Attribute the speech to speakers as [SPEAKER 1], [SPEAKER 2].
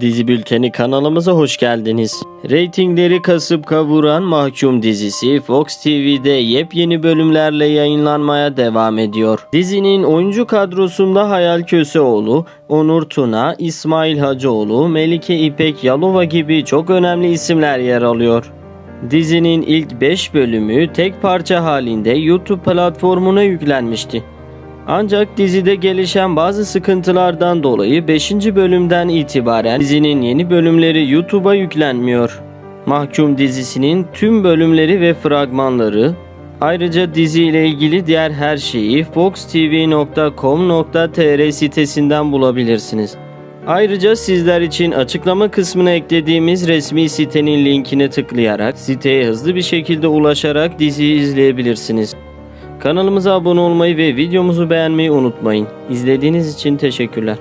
[SPEAKER 1] Dizi Bülteni kanalımıza hoş geldiniz. Reytingleri kasıp kavuran Mahkum dizisi Fox TV'de yepyeni bölümlerle yayınlanmaya devam ediyor. Dizinin oyuncu kadrosunda Hayal Köseoğlu, Onur Tuna, İsmail Hacıoğlu, Melike İpek Yalova gibi çok önemli isimler yer alıyor. Dizinin ilk 5 bölümü tek parça halinde YouTube platformuna yüklenmişti. Ancak dizide gelişen bazı sıkıntılardan dolayı 5. bölümden itibaren dizinin yeni bölümleri YouTube'a yüklenmiyor. Mahkum dizisinin tüm bölümleri ve fragmanları ayrıca dizi ile ilgili diğer her şeyi foxtv.com.tr sitesinden bulabilirsiniz. Ayrıca sizler için açıklama kısmına eklediğimiz resmi sitenin linkine tıklayarak siteye hızlı bir şekilde ulaşarak diziyi izleyebilirsiniz. Kanalımıza abone olmayı ve videomuzu beğenmeyi unutmayın. İzlediğiniz için teşekkürler.